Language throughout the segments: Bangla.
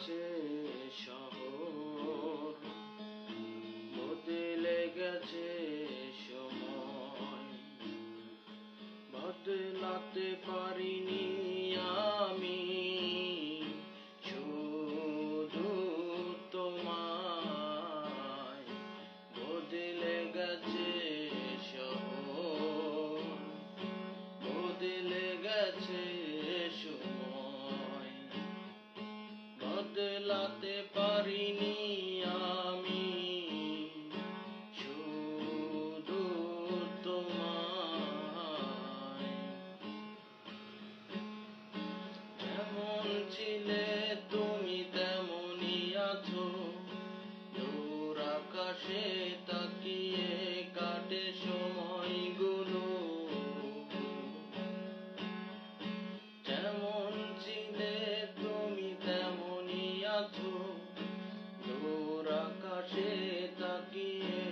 গেছে শহর। বদলে গেছে দূর আকাশে তাকিয়ে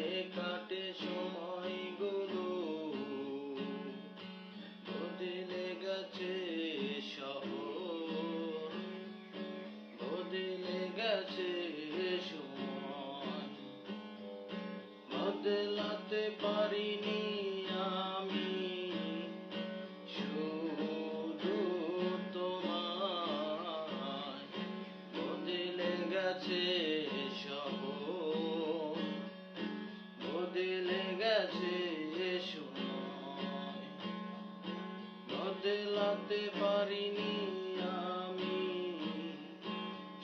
হতে পারিনি আমি।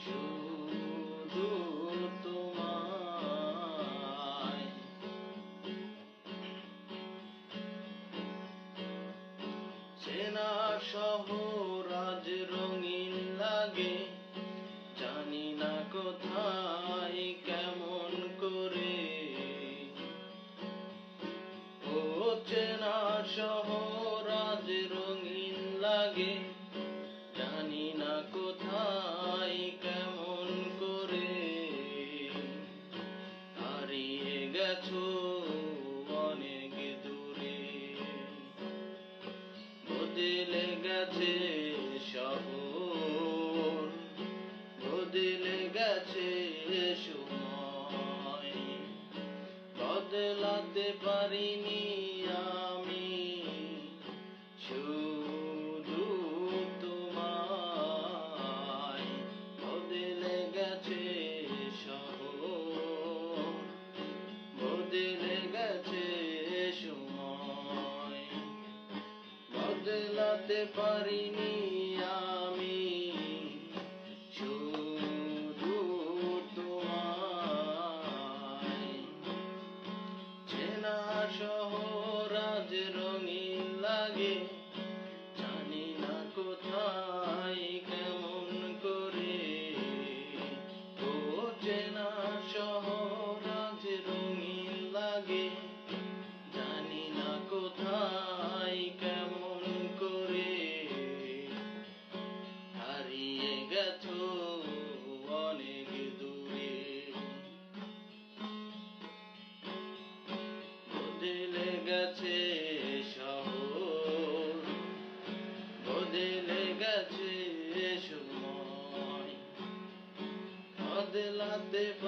শুধু তোমায়। চেনা শহর আজ রঙিন লাগে। জানি না কোথায় কেমন করে। ও চেনা শহর বদলে গেছে শহর বদলে গেছে সময়। বদলাতে পারিনি